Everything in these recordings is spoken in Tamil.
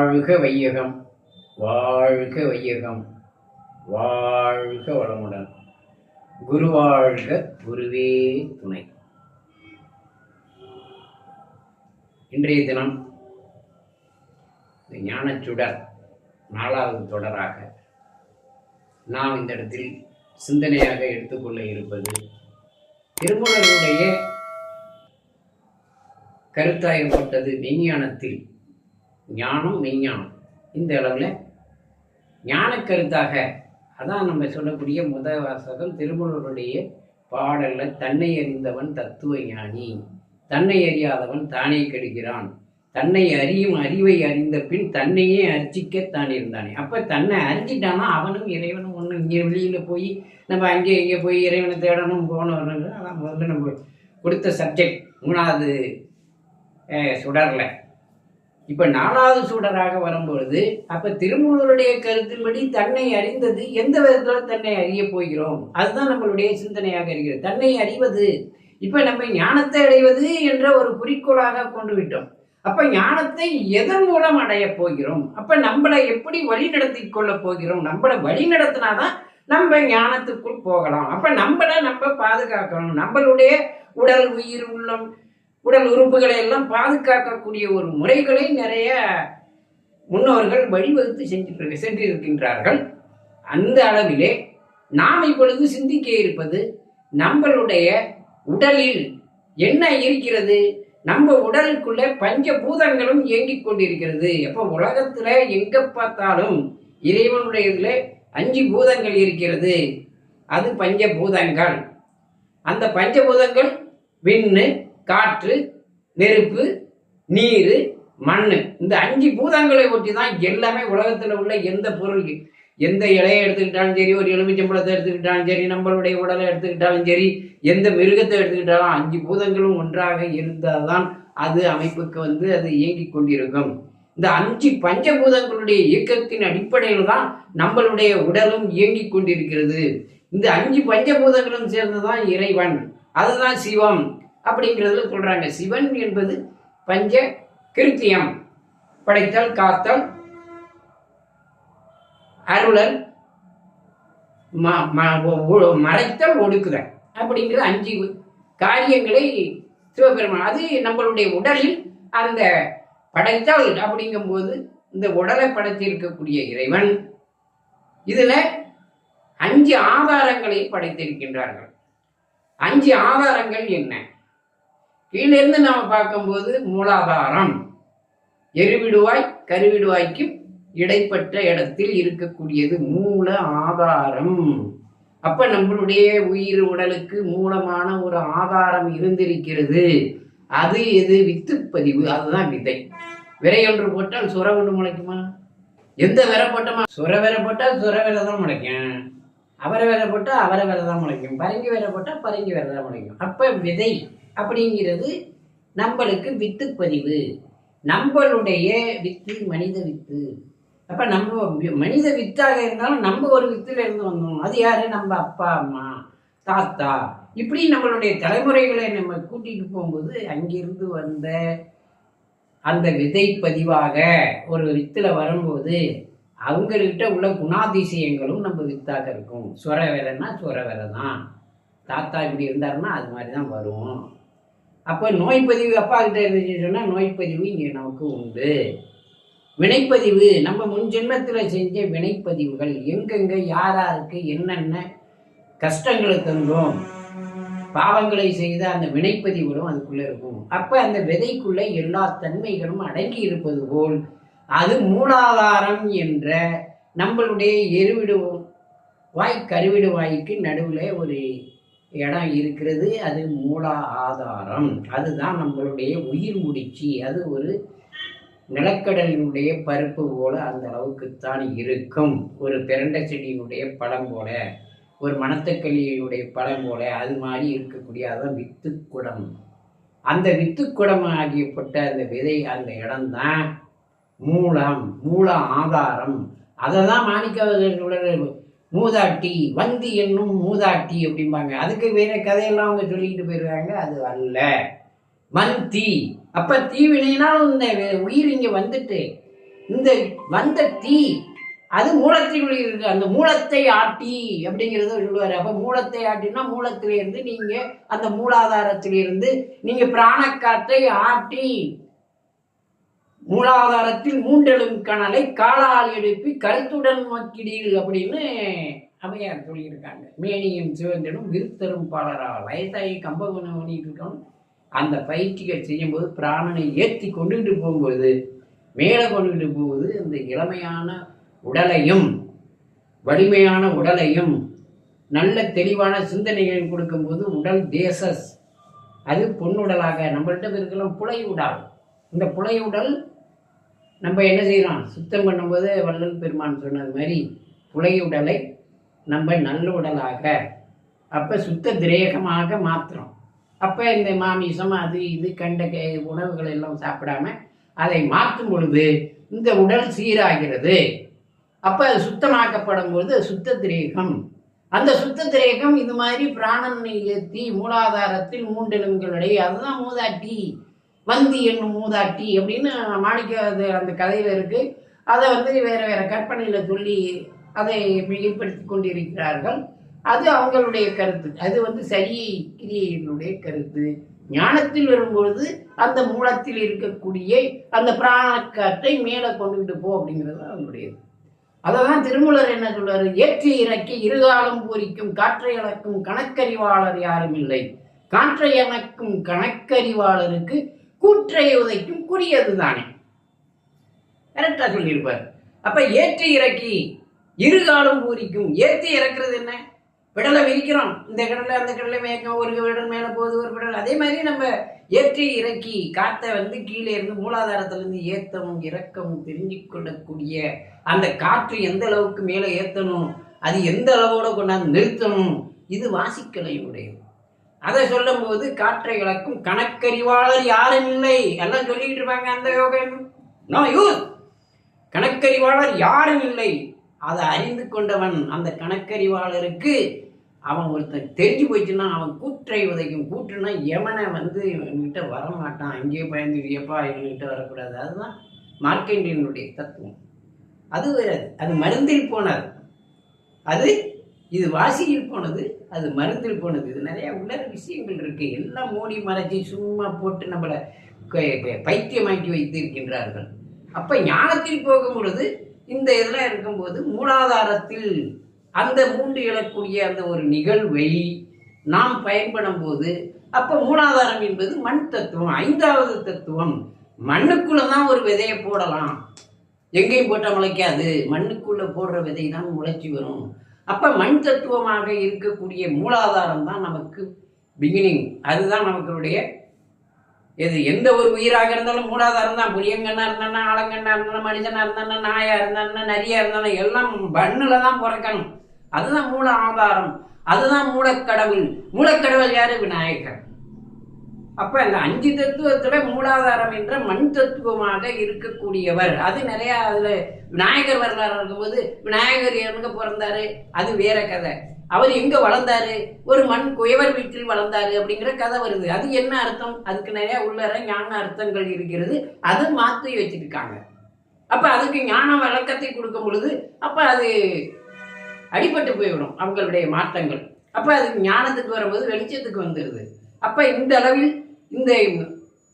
வையகம். வாழ்க வையகம். வாழ்க வளமுடன். குருவாழ்க குருவே துணை. இன்றைய தினம் இந்த ஞானச்சுடர் நாலாவது தொடராக நாம் இந்த இடத்தில் சிந்தனையாக எடுத்துக்கொள்ள இருப்பது திருமணருடைய கருத்தாயப்பட்டது விஞ்ஞானத்தில் ஞானம் மெய்ஞானம். இந்த அளவில் ஞான கருத்தாக அதான் நம்ம சொல்லக்கூடிய முத வாசகம் திருமூலருடைய பாடலில் தன்னை அறிந்தவன் தத்துவ ஞானி தன்னை அறியாதவன் தானே கெடுகிறான் தன்னை அறியும் அறிவை அறிந்த பின் தன்னையே அர்ச்சிக்கத்தான் இருந்தானே. அப்போ தன்னை அறிஞ்சிட்டானா அவனும் இறைவனும் ஒன்று இங்கே வெளியில் போய் நம்ம அங்கே இங்கே போய் இறைவனை தேடணும் போகணும் அதான் முதல்ல நம்ம கொடுத்த சப்ஜெக்ட் மூணாவது சுடரில். இப்ப நாலாவது சூடராக வரும்பொழுது அப்ப திருமூலருடைய கருத்தின்படி தன்னை அறிந்தது எந்த விதத்துல தன்னை அறிய போகிறோம்? அதுதான் நம்மளுடைய சிந்தனையாக இருக்கிறது. தன்னை அறிவது. இப்ப நம்ம ஞானத்தை அடைவது என்ற ஒரு குறிக்கோளாக கொண்டு விட்டோம். அப்ப ஞானத்தை எதன் மூலம் அடைய போகிறோம்? அப்ப நம்மளை எப்படி வழி நடத்தி கொள்ள போகிறோம்? நம்மளை வழி நடத்தினாதான் நம்ம ஞானத்துக்குள் போகலாம். அப்ப நம்மளை நம்ம பாதுகாக்கணும். நம்மளுடைய உடல் உயிர் உள்ளம் உடல் உறுப்புகளை எல்லாம் பாதுகாக்கக்கூடிய ஒரு முறைகளை நிறைய முன்னோர்கள் வழிவகுத்து செஞ்சிட்டு சென்றிருக்கின்றார்கள். அந்த அளவிலே நாம் இப்பொழுது சிந்திக்க இருப்பது நம்மளுடைய உடலில் என்ன இருக்கிறது? நம்ம உடலுக்குள்ள பஞ்சபூதங்களும் இயங்கிக் கொண்டிருக்கிறது. அப்போ உலகத்துல எங்க பார்த்தாலும் இறைவனுடைய இதுல அஞ்சு பூதங்கள் இருக்கிறது. அது பஞ்ச பூதங்கள் அந்த பஞ்சபூதங்கள் விண்ணு காற்று நெருப்பு நீர் மண் இந்த அஞ்சு பூதங்களை ஒட்டி தான் எல்லாமே உலகத்தில் உள்ள எந்த பொருள் எந்த இலையை எடுத்துக்கிட்டாலும் சரி ஒரு எலுமிச்சம்பழத்தை எடுத்துக்கிட்டாலும் சரி நம்மளுடைய உடலை எடுத்துக்கிட்டாலும் சரி எந்த மிருகத்தை எடுத்துக்கிட்டாலும் அஞ்சு பூதங்களும் ஒன்றாக இருந்தால் தான் அது அமைப்புக்கு வந்து அது இயங்கிக் கொண்டிருக்கும். இந்த அஞ்சு பஞ்சபூதங்களுடைய இயக்கத்தின் அடிப்படையில் தான் நம்மளுடைய உடலும் இயங்கி கொண்டிருக்கிறது. இந்த அஞ்சு பஞ்சபூதங்களும் சேர்ந்துதான் இறைவன். அதுதான் சிவம். அப்படிங்கிறதுல சொல்றாங்க. சிவன் என்பது பஞ்ச கிருத்தியம். படைத்தல் காத்தல் அருளல் ம- ம- ஒ- மறைத்தல் ஒடுக்குதல் அப்படிங்கிற அஞ்சு காரியங்களை சிவபெருமான். அது நம்மளுடைய உடலில் அந்த படைத்தல் அப்படிங்கும்போது இந்த உடலை படைத்திருக்கக்கூடிய இறைவன். இதுல அஞ்சு ஆதாரங்களை படைத்திருக்கின்றார்கள். அஞ்சு ஆதாரங்கள் என்ன? கீழிருந்து நாம பார்க்கும்போது மூலாதாரம். எருவிடுவாய் கருவிடுவாய்க்கு இடைப்பட்ட இடத்தில் இருக்கக்கூடியது மூல ஆதாரம். அப்ப நம்மளுடைய உயிர் உடலுக்கு மூலமான ஒரு ஆதாரம் இருந்திருக்கிறது. அது எது? வித்து பதிவு அதுதான் விதை. விரை ஒன்று போட்டால் சுர ஒன்று முளைக்குமா? எந்த விரை போட்டோமா? சுர விரை போட்டால் சுர விரை தான் முளைக்கும். அவரை விரை போட்டால் அவரை விரை தான் முளைக்கும். பரங்கி விரை போட்டால் பரங்கி விரை தான் முளைக்கும். அப்ப விதை அப்படிங்கிறது நம்மளுக்கு வித்துப்பதிவு. நம்மளுடைய வித்து மனித வித்து. அப்ப நம்ம மனித வித்தாக இருந்தாலும் நம்ம ஒரு வித்துல இருந்து வந்தோம். அது யாரு? நம்ம அப்பா அம்மா தாத்தா. இப்படி நம்மளுடைய தலைமுறைகளை நம்ம கூட்டிட்டு போகும்போது அங்கிருந்து வந்த அந்த விதை பதிவாக ஒரு வித்துல வரும்போது அவங்கக்கிட்ட உள்ள குணாதிசயங்களும் நம்ம வித்தாக இருக்கும். சுர விரைன்னா சுர விரை தான் தாத்தா இப்படி இருந்தாருன்னா அது மாதிரி தான் வரும். அப்போ நோய்ப்பதிவு அப்பா கிட்ட இருந்துச்சு சொன்னால் நோய்ப்பதிவு இங்கே நமக்கு உண்டு. வினைப்பதிவு நம்ம முன் ஜென்மத்தில் செஞ்ச வினைப்பதிவுகள் எங்கெங்க யாராருக்கு என்னென்ன கஷ்டங்களை தந்தோம் பாவங்களை செய்த அந்த வினைப்பதிவுகளும் அதுக்குள்ளே இருக்கும். அப்போ அந்த விதைக்குள்ளே எல்லா தன்மைகளும் அடங்கி இருப்பது போல் அது மூலாதாரம் என்ற நம்மளுடைய எருவிடு வாய் கருவிடு வாய்க்கு நடுவில் ஒரு இடம் இருக்கிறது அது மூல ஆதாரம். அதுதான் நம்மளுடைய உயிர் முடிச்சு. அது ஒரு நிலக்கடலினுடைய பருப்பு போல அந்த அளவுக்குத்தான் இருக்கும். ஒரு பிரண்ட செடியினுடைய பழம் போல ஒரு மணத்தக்களியினுடைய பழம் போல அது மாதிரி இருக்கக்கூடிய அதான் வித்துக்குடம். அந்த வித்துக்குடம் ஆகியப்பட்ட அந்த விதை அந்த இடம்தான் மூலம் மூல ஆதாரம். அதை தான் மாணிக்க மூதாட்டி வந்தி என்னும் மூதாட்டி அப்படிம்பாங்க. அதுக்கு வேற கதையெல்லாம் அவங்க சொல்லிக்கிட்டு போயிருக்காங்க அது அல்ல. மண் தீ அப்ப தீவினைனால் இந்த வே- உயிர் இங்க வந்துட்டு. இந்த வந்த தீ அது மூலத்தினுள்ள இருக்கு. அந்த மூலத்தை ஆட்டி அப்படிங்கிறத சொல்லுவார். அப்போ மூலத்தை ஆட்டினா மூலத்திலிருந்து நீங்கள் அந்த மூலாதாரத்திலிருந்து நீங்கள் பிராணக்காற்றை ஆட்டி மூலாதாரத்தில் மூண்டெழும் கணலை காலால் எழுப்பி கருத்துடன் நோக்கிடீர் அப்படின்னு அவையார் சொல்லியிருக்காங்க. மேனியும் சிவந்தனும் விருத்தரும் பாலரா வயசாகி கம்பகுணம் பண்ணிட்டு இருக்கோம் அந்த பயிற்சிகள் செய்யும்போது பிராணனை ஏற்றி கொண்டுகிட்டு போகும்போது மேலே கொண்டுகிட்டு போகுது அந்த இளமையான உடலையும் வலிமையான உடலையும் நல்ல தெளிவான சிந்தனைகள் கொடுக்கும்போது உடல் தேசஸ். அது பொன்னுடலாக நம்மள்கிட்ட இருக்கலாம் புலை உடல். இந்த புலை உடல் நம்ம என்ன செய்கிறோம் சுத்தம் பண்ணும்போது வள்ளல் பெருமான் சொன்னது மாதிரி புலை உடலை நம்ம நல்ல உடலாக அப்போ சுத்த திரேகமாக மாற்றுறோம் அப்போ இந்த மாமிசம் அது இது கண்ட க- உணவுகள் எல்லாம் சாப்பிடாம அதை மாற்றும் பொழுது இந்த உடல் சீராகிறது. அப்போ அது சுத்தமாக்கப்படும் பொழுது சுத்த திரேகம். அந்த சுத்த திரேகம் இது மாதிரி பிராணன் ஏற்றி மூலாதாரத்தில் மூண்டெலுங்களுடைய அதுதான் மூதாட்டி. வந்தி என்னும் மூதாட்டி அப்படின்னு மாணிக்க அது அந்த கதையில் இருக்கு. அதை வந்து வேற வேற கற்பனையில் சொல்லி அதை மிகைப்படுத்தி கொண்டிருக்கிறார்கள். அது அவங்களுடைய கருத்து. அது வந்து சரி கிரியையினுடைய கருத்து. ஞானத்தில் வரும்பொழுது அந்த மூலத்தில் இருக்கக்கூடிய அந்த பிராணக்காற்றை மேலே கொண்டுகிட்டு போ அப்படிங்கிறது அவங்களுடையது. அததான் திருமூலர் என்ன சொல்றாரு? ஏற்றி இறக்கி இருகாலம் பூரிக்கும் காற்றை அளக்கும் கணக்கறிவாளர் யாரும் இல்லை. காற்றை அளக்கும் கணக்கறிவாளருக்கு கூற்றை உதைக்கும் குறியது தானே. கரெக்டா சொல்லியிருப்பார். அப்ப ஏற்றி இறக்கி இருகாலம் பூரிக்கும். ஏற்றி இறக்குறது என்ன? விடலை விரிக்கிறோம். இந்த கடலை அந்த கடலை மேய்க்கும். ஒரு விடல் மேலே போகுது ஒரு விடல் அதே மாதிரி நம்ம ஏற்றி இறக்கி காற்றை வந்து கீழே இருந்து மூலாதாரத்திலிருந்து ஏற்றவும் இறக்கவும் தெரிஞ்சு கொள்ளக்கூடிய அந்த காற்று எந்த அளவுக்கு மேலே ஏற்றணும் அது எந்த அளவோட கொண்டாந்து நிறுத்தணும் இது வாசிக்கலையுடையது. அதை சொல்லும்போது காற்றை இழக்கும் கணக்கறிவாளர் யாரும் இல்லை. எல்லாம் சொல்லிக்கிட்டு இருப்பாங்க அந்த யோகம். நோ யூஸ் கணக்கறிவாளர் யாரும் இல்லை. அதை அறிந்து கொண்டவன் அந்த கணக்கறிவாளருக்கு அவன் ஒருத்தன் தெரிஞ்சு போயிடுச்சுன்னா அவன் கூற்றை உதைக்கும். கூற்றுனா எவனை வந்து இவன்கிட்ட வரமாட்டான். அங்கேயே பயந்துருக்கியப்பா இவன்கிட்ட வரக்கூடாது. அதுதான் மார்க்கெண்டியனுடைய தத்துவம். அது அது மருந்தில் போனது அது இது வாசியில் போனது அது மருந்தில் போனது. இது நிறைய உலக விஷயங்கள் இருக்கு. எல்லாம் மூடி மறைச்சி சும்மா போட்டு நம்மளை பைத்தியமாக்கி வைத்து இருக்கின்றார்கள் வைத்திருக்கின்றார்கள். அப்ப ஞானத்தில் போகும் பொழுது இந்த இதெல்லாம் இருக்கும்போது மூலாதாரத்தில் அந்த மூன்று எழக்கூடிய அந்த ஒரு நிகழ்வை நாம் பயன்படும் போது அப்ப மூலாதாரம் என்பது மண் தத்துவம் ஐந்தாவது தத்துவம். மண்ணுக்குள்ள தான் ஒரு விதையை போடலாம். எங்கேயும் போட்டால் முளைக்காது. மண்ணுக்குள்ள போடுற விதை தான் முளைச்சி வரும். அப்போ மண் தத்துவமாக இருக்கக்கூடிய மூலாதாரம் தான் நமக்கு பிகினிங் அதுதான் நமக்குடைய எது எந்த ஒரு உயிராக இருந்தாலும் மூலாதாரம் தான். புளியங்கண்ணா இருந்தானா ஆலங்கண்ணா இருந்தாலும் மனிதனாக இருந்தானா நாயாக இருந்தானா நரியா இருந்தாலும் எல்லாம் மண்ணில் தான் பிறக்கணும். அதுதான் மூல ஆதாரம். அதுதான் மூலக்கடவுள். மூலக்கடவுள் யாரு? விநாயகர். அப்ப அந்த அஞ்சு தத்துவத்துல மூலாதாரம் என்ற மண் தத்துவமாக இருக்கக்கூடியவர். அது நிறைய அதுல விநாயகர் வரலாறு இருக்கும்போது விநாயகர் எங்க பிறந்தாரு? அது வேற கதை. அவர் எங்க வளர்ந்தாரு? ஒரு மண் குயவர் வீட்டில் வளர்ந்தாரு அப்படிங்கிற கதை வருது. அது என்ன அர்த்தம்? அதுக்கு நிறைய உள்ளற ஞான அர்த்தங்கள் இருக்கிறது. அது மாற்றி வச்சிருக்காங்க. அப்ப அதுக்கு ஞான விளக்கத்தை கொடுக்கும் பொழுது அப்ப அது அடிபட்டு போய்விடும் அவங்களுடைய மாற்றங்கள். அப்ப அது ஞானத்துக்கு வரும்போது வெளிச்சத்துக்கு வந்துடுது அப்ப இந்த அளவில் இந்த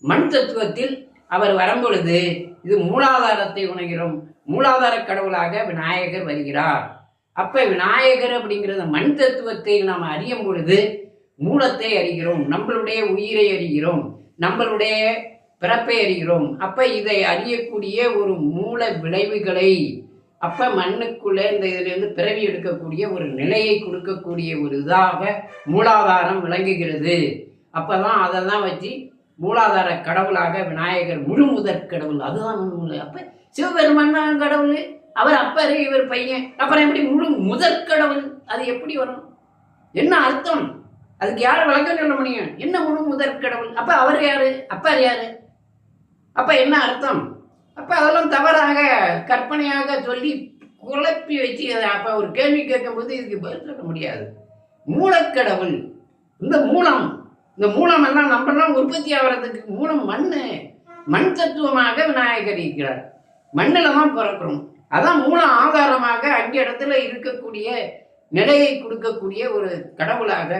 மண் தத்துவத்தில் அவர் வரும்பொழுது இது மூலாதாரத்தை உணர்கிறோம். மூலாதார கடவுளாக விநாயகர் வருகிறார். அப்ப விநாயகர் அப்படிங்கிறது மண் தத்துவத்தை நாம் அறியும் பொழுது மூலத்தை அறிகிறோம். நம்மளுடைய உயிரை அறிகிறோம். நம்மளுடைய பிறப்பை அறிகிறோம். அப்ப இதை அறியக்கூடிய ஒரு மூல விளைவுகளை அப்ப மண்ணுக்குள்ள இந்த இதிலிருந்து பிறவி எடுக்கக்கூடிய ஒரு நிலையை கொடுக்கக்கூடிய ஒரு இதாக மூலாதாரம் விளங்குகிறது. அப்பதான் அதெல்லாம் வச்சு மூலாதார கடவுளாக விநாயகர் முழு முதற் கடவுள். அதுதான் முழு அப்ப சிவபெருமான் கடவுள். அவர் அப்பரு இவர் பையன். அப்புறம் எப்படி முழு முதற் கடவுள்? அது எப்படி வரும்? என்ன அர்த்தம்? அதுக்கு யார் விளக்கம் சொல்ல முடியும்? என்ன முழு முதற் கடவுள்? அப்ப அவர் யாரு? அப்பார் யாரு? அப்ப என்ன அர்த்தம்? அப்ப அதெல்லாம் தவறாக கற்பனையாக சொல்லி குழப்பி வச்சு அதை அப்ப ஒரு கேள்வி கேட்கும்போது இதுக்கு பதில் சொல்ல முடியாது. மூலக்கடவுள். இந்த மூலம் இந்த மூலம் எல்லாம் நம்மெல்லாம் உற்பத்தி ஆகிறதுக்கு மூலம் மண்ணு மண் தத்துவமாக விநாயகர் இருக்கிறார். மண்ணில் தான் பிறக்கிறோம். அதான் மூல ஆதாரமாக அஞ்சு இடத்துல இருக்கக்கூடிய நிலையை கொடுக்கக்கூடிய ஒரு கடவுளாக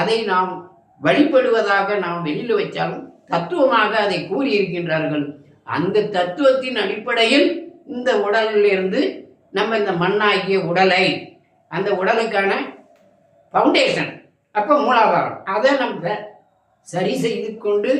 அதை நாம் வழிபடுவதாக நாம் வெளியில் வச்சாலும் தத்துவமாக அதை கூறியிருக்கின்றார்கள். அந்த தத்துவத்தின் அடிப்படையில் இந்த உடலிலிருந்து நம்ம இந்த மண்ணாகிய உடலை அந்த உடலுக்கான ஃபவுண்டேஷன் அப்போ மூலாதாரம். அதை நம்ம சரி செய்து கொண்டு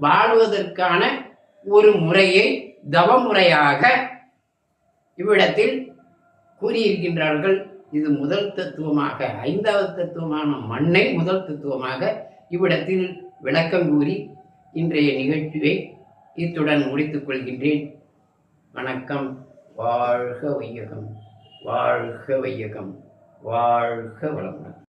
வாழ்வதற்கான ஒரு முறையை தவமுறையாக இவ்விடத்தில் கூறியிருக்கின்றார்கள். இது முதல் தத்துவமாக ஐந்தாவது தத்துவமான மண்ணை முதல் தத்துவமாக இவ்விடத்தில் விளக்கம் கூறி இன்றைய நிகழ்ச்சியை இத்துடன் முடித்துக் கொள்கின்றேன். வணக்கம். வாழ்க வையகம். வாழ்க வையகம். வாழ்க வளமுடன்.